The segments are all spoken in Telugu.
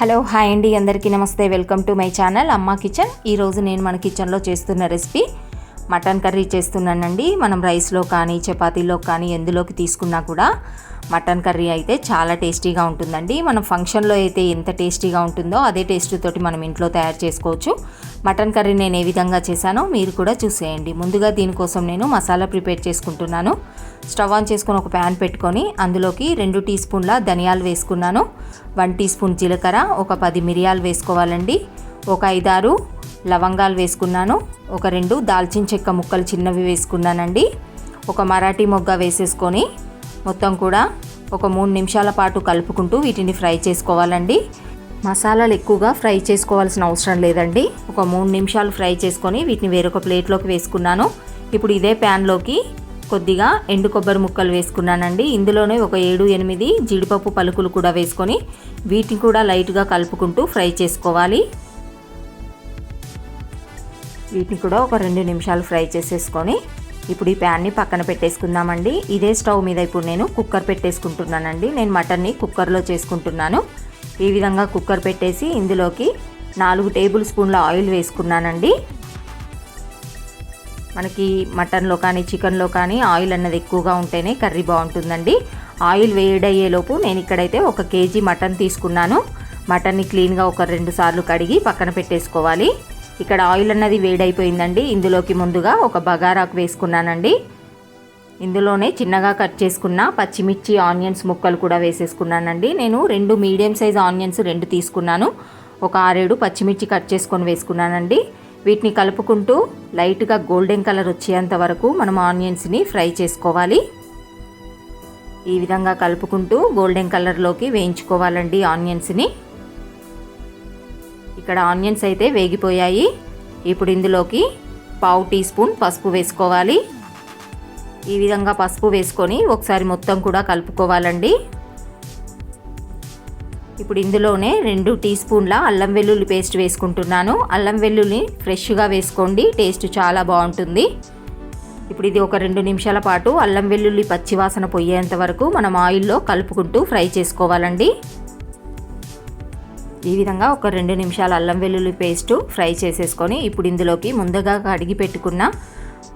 హలో హాయ్ అండి. అందరికీ నమస్తే. Welcome to my channel Amma kitchen. ఈరోజు నేను మన కిచెన్లో చేస్తున్న రెసిపీ మటన్ కర్రీ చేస్తున్నానండి. మనం రైస్లో కానీ చపాతీలో కానీ ఎందులోకి తీసుకున్నా కూడా మటన్ కర్రీ అయితే చాలా టేస్టీగా ఉంటుందండి. మనం ఫంక్షన్లో అయితే ఎంత టేస్టీగా ఉంటుందో అదే టేస్ట్ తోటి మనం ఇంట్లో తయారు చేసుకోవచ్చు. మటన్ కర్రీ నేను ఏ విధంగా చేశానో మీరు కూడా చూసేయండి. ముందుగా దీనికోసం నేను మసాలా ప్రిపేర్ చేసుకుంటున్నాను. స్టవ్ ఆన్ చేసుకొని ఒక ప్యాన్ పెట్టుకొని అందులోకి రెండు టీ స్పూన్ల ధనియాలు వేసుకున్నాను. వన్ టీ స్పూన్ జీలకర్ర ఒక పది మిరియాలు వేసుకోవాలండి. ఒక ఐదారు లవంగాలు వేసుకున్నాను. ఒక రెండు దాల్చిన చెక్క ముక్కలు చిన్నవి వేసుకున్నానండి. ఒక మరాఠీ మొగ్గ వేసేసుకొని మొత్తం కూడా ఒక మూడు నిమిషాల పాటు కలుపుకుంటూ వీటిని ఫ్రై చేసుకోవాలండి. మసాలాలు ఎక్కువగా ఫ్రై చేసుకోవాల్సిన అవసరం లేదండి. ఒక మూడు నిమిషాలు ఫ్రై చేసుకొని వీటిని వేరొక ప్లేట్లోకి వేసుకున్నాను. ఇప్పుడు ఇదే ప్యాన్లోకి కొద్దిగా ఎండు కొబ్బరి ముక్కలు వేసుకున్నానండి. ఇందులోనే ఒక ఏడు ఎనిమిది జీడిపప్పు పలుకులు కూడా వేసుకొని వీటిని కూడా లైట్గా కలుపుకుంటూ ఫ్రై చేసుకోవాలి. వీటిని కూడా ఒక రెండు నిమిషాలు ఫ్రై చేసేసుకొని ఇప్పుడు ఈ ప్యాన్ని పక్కన పెట్టేసుకుందామండి. ఇదే స్టవ్ మీద ఇప్పుడు నేను కుక్కర్ పెట్టేసుకుంటున్నానండి. నేను మటన్ని కుక్కర్లో చేసుకుంటున్నాను. ఈ విధంగా కుక్కర్ పెట్టేసి ఇందులోకి నాలుగు టేబుల్ స్పూన్ల ఆయిల్ వేసుకున్నానండి. మనకి మటన్లో కానీ చికెన్లో కానీ ఆయిల్ అన్నది ఎక్కువగా ఉంటేనే కర్రీ బాగుంటుందండి. ఆయిల్ వేడయ్యేలోపు నేను ఇక్కడైతే ఒక కేజీ మటన్ తీసుకున్నాను. మటన్ని క్లీన్గా ఒక రెండు సార్లు కడిగి పక్కన పెట్టేసుకోవాలి. ఇక్కడ ఆయిల్ అన్నది వేడైపోయిందండి. ఇందులోకి ముందుగా ఒక బగారాకు వేసుకున్నానండి. ఇందులోనే చిన్నగా కట్ చేసుకున్న పచ్చిమిర్చి ఆనియన్స్ ముక్కలు కూడా వేసేసుకున్నానండి. నేను రెండు మీడియం సైజ్ ఆనియన్స్ రెండు తీసుకున్నాను. ఒక ఆరేడు పచ్చిమిర్చి కట్ చేసుకొని వేసుకున్నానండి. వీటిని కలుపుకుంటూ లైట్గా గోల్డెన్ కలర్ వచ్చేంత వరకు మనం ఆనియన్స్ని ఫ్రై చేసుకోవాలి. ఈ విధంగా కలుపుకుంటూ గోల్డెన్ కలర్లోకి వేయించుకోవాలండి ఆనియన్స్ని. ఇక్కడ ఆనియన్స్ అయితే వేగిపోయాయి. ఇప్పుడు ఇందులోకి పావు టీ స్పూన్ పసుపు వేసుకోవాలి. ఈ విధంగా పసుపు వేసుకొని ఒకసారి మొత్తం కూడా కలుపుకోవాలండి. ఇప్పుడు ఇందులోనే రెండు టీ స్పూన్ల అల్లం వెల్లుల్లి పేస్ట్ వేసుకుంటున్నాను. అల్లం వెల్లుల్లి ఫ్రెష్గా వేసుకోండి టేస్ట్ చాలా బాగుంటుంది. ఇప్పుడు ఇది ఒక రెండు నిమిషాల పాటు అల్లం వెల్లుల్లి పచ్చివాసన పోయేంత వరకు మనం ఆయిల్లో కలుపుకుంటూ ఫ్రై చేసుకోవాలండి. ఈ విధంగా ఒక రెండు నిమిషాలు అల్లం వెల్లుల్లి పేస్టు ఫ్రై చేసేసుకొని ఇప్పుడు ఇందులోకి ముందుగా కడిగి పెట్టుకున్న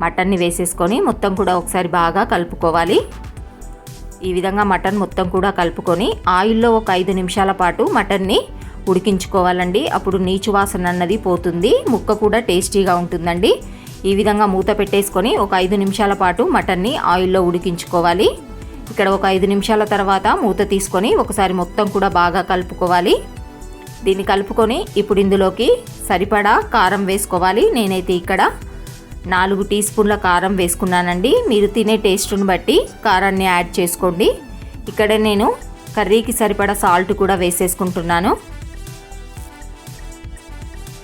మటన్ని వేసేసుకొని మొత్తం కూడా ఒకసారి బాగా కలుపుకోవాలి. ఈ విధంగా మటన్ మొత్తం కూడా కలుపుకొని ఆయిల్లో ఒక ఐదు నిమిషాల పాటు మటన్ని ఉడికించుకోవాలండి. అప్పుడు నీచు వాసన అన్నది పోతుంది ముక్క కూడా టేస్టీగా ఉంటుందండి. ఈ విధంగా మూత పెట్టేసుకొని ఒక ఐదు నిమిషాల పాటు మటన్ని ఆయిల్లో ఉడికించుకోవాలి. ఇక్కడ ఒక ఐదు నిమిషాల తర్వాత మూత తీసుకొని ఒకసారి మొత్తం కూడా బాగా కలుపుకోవాలి. దీన్ని కలుపుకొని ఇప్పుడు ఇందులోకి సరిపడా కారం వేసుకోవాలి. నేనైతే ఇక్కడ నాలుగు టీ స్పూన్ల కారం వేసుకున్నానండి. మీరు తినే టేస్ట్ని బట్టి కారాన్ని యాడ్ చేసుకోండి. ఇక్కడ నేను కర్రీకి సరిపడా సాల్ట్ కూడా వేసేసుకుంటున్నాను.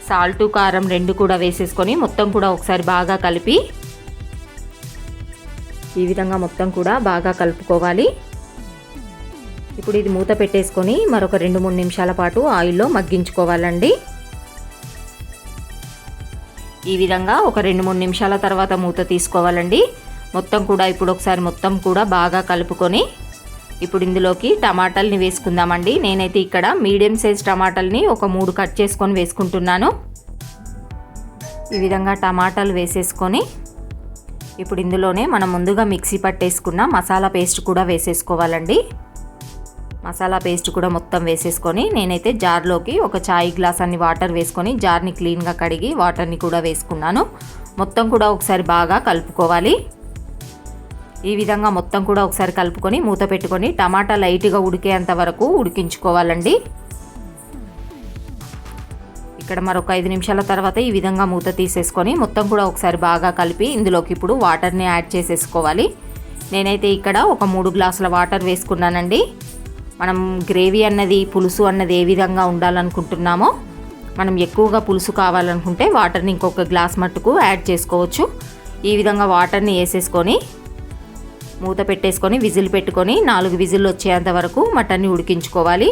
సాల్ట్ కారం రెండు కూడా వేసేసుకొని మొత్తం కూడా ఒకసారి బాగా కలిపి ఈ విధంగా మొత్తం కూడా బాగా కలుపుకోవాలి. ఇప్పుడు ఇది మూత పెట్టేసుకొని మరొక రెండు మూడు నిమిషాల పాటు ఆయిల్లో మగ్గించుకోవాలండి. ఈ విధంగా ఒక రెండు మూడు నిమిషాల తర్వాత మూత తీసుకోవాలండి. మొత్తం కూడా ఇప్పుడు ఒకసారి మొత్తం కూడా బాగా కలుపుకొని ఇప్పుడు ఇందులోకి టమాటాలని వేసుకుందామండి. నేనైతే ఇక్కడ మీడియం సైజ్ టమాటాలని ఒక మూడు కట్ చేసుకొని వేసుకుంటున్నాను. ఈ విధంగా టమాటాలు వేసేసుకొని ఇప్పుడు ఇందులోనే మనం ముందుగా మిక్సీ పట్టేసుకున్న మసాలా పేస్ట్ కూడా వేసేసుకోవాలండి. మసాలా పేస్ట్ కూడా మొత్తం వేసేసుకొని నేనైతే జార్లోకి ఒక చాయ్ గ్లాస్ అన్ని వాటర్ వేసుకొని జార్ని క్లీన్గా కడిగి వాటర్ని కూడా వేసుకున్నాను. మొత్తం కూడా ఒకసారి బాగా కలుపుకోవాలి. ఈ విధంగా మొత్తం కూడా ఒకసారి కలుపుకొని మూత పెట్టుకొని టమాటా లైట్గా ఉడికేంత వరకు ఉడికించుకోవాలండి. ఇక్కడ మరొక ఐదు నిమిషాల తర్వాత ఈ విధంగా మూత తీసేసుకొని మొత్తం కూడా ఒకసారి బాగా కలిపి ఇందులోకి ఇప్పుడు వాటర్ని యాడ్ చేసేసుకోవాలి. నేనైతే ఇక్కడ ఒక మూడు గ్లాసుల వాటర్ వేసుకున్నానండి. మనం గ్రేవీ అన్నది పులుసు అన్నది ఏ విధంగా ఉండాలనుకుంటున్నామో మనం ఎక్కువగా పులుసు కావాలనుకుంటే వాటర్ని ఇంకొక గ్లాస్ మట్టుకు యాడ్ చేసుకోవచ్చు. ఈ విధంగా వాటర్ని వేసేసుకొని మూత పెట్టేసుకొని విజిల్ పెట్టుకొని నాలుగు విజిల్లు వచ్చేంత వరకు మటన్ని ఉడికించుకోవాలి.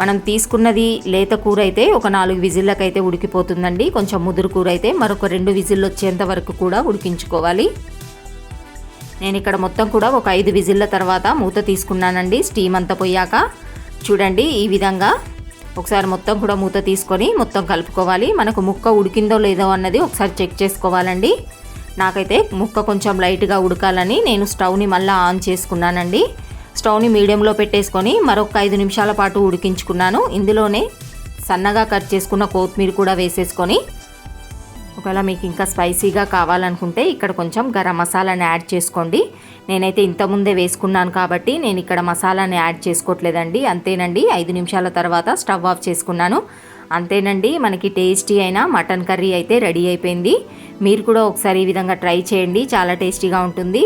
మనం తీసుకున్నది లేత కూర అయితే ఒక నాలుగు విజిల్లకైతే ఉడికిపోతుందండి. కొంచెం ముదురు కూర అయితే మరొక రెండు విజిల్లు వచ్చేంత వరకు కూడా ఉడికించుకోవాలి. నేను ఇక్కడ మొత్తం కూడా ఒక ఐదు విజిల్ల తర్వాత మూత తీసుకున్నానండి. స్టీమ్ అంతా పోయాక చూడండి ఈ విధంగా ఒకసారి మొత్తం కూడా మూత తీసుకొని మొత్తం కలుపుకోవాలి. మనకు ముక్క ఉడికిందో లేదో అన్నది ఒకసారి చెక్ చేసుకోవాలండి. నాకైతే ముక్క కొంచెం లైట్గా ఉడకాలని నేను స్టవ్ని మళ్ళీ ఆన్ చేసుకున్నానండి. స్టవ్ని మీడియంలో పెట్టేసుకొని మరొక ఐదు నిమిషాల పాటు ఉడికించుకున్నాను. ఇందులోనే సన్నగా కట్ చేసుకున్న కొత్తిమీర కూడా వేసేసుకొని ఒకవేళ మీకు ఇంకా స్పైసీగా కావాలనుకుంటే ఇక్కడ కొంచెం గరం మసాలాని యాడ్ చేసుకోండి. నేనైతే ఇంతకుముందే వేసుకున్నాను కాబట్టి నేను ఇక్కడ మసాలాని యాడ్ చేసుకోవట్లేదండి. అంతేనండి ఐదు నిమిషాల తర్వాత స్టవ్ ఆఫ్ చేసుకున్నాను. అంతేనండి మనకి టేస్టీ అయిన మటన్ కర్రీ అయితే రెడీ అయిపోయింది. మీరు కూడా ఒకసారి ఈ విధంగా ట్రై చేయండి చాలా టేస్టీగా ఉంటుంది.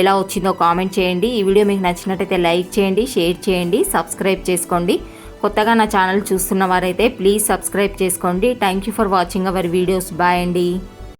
ఎలా వచ్చిందో కామెంట్ చేయండి. ఈ వీడియో మీకు నచ్చినట్టయితే లైక్ చేయండి షేర్ చేయండి సబ్స్క్రైబ్ చేసుకోండి. కొత్తగా నా ఛానల్ చూస్తున్న వారైతే ప్లీజ్ సబ్స్క్రైబ్ చేసుకోండి. Thank you for watching our videos bye అండి.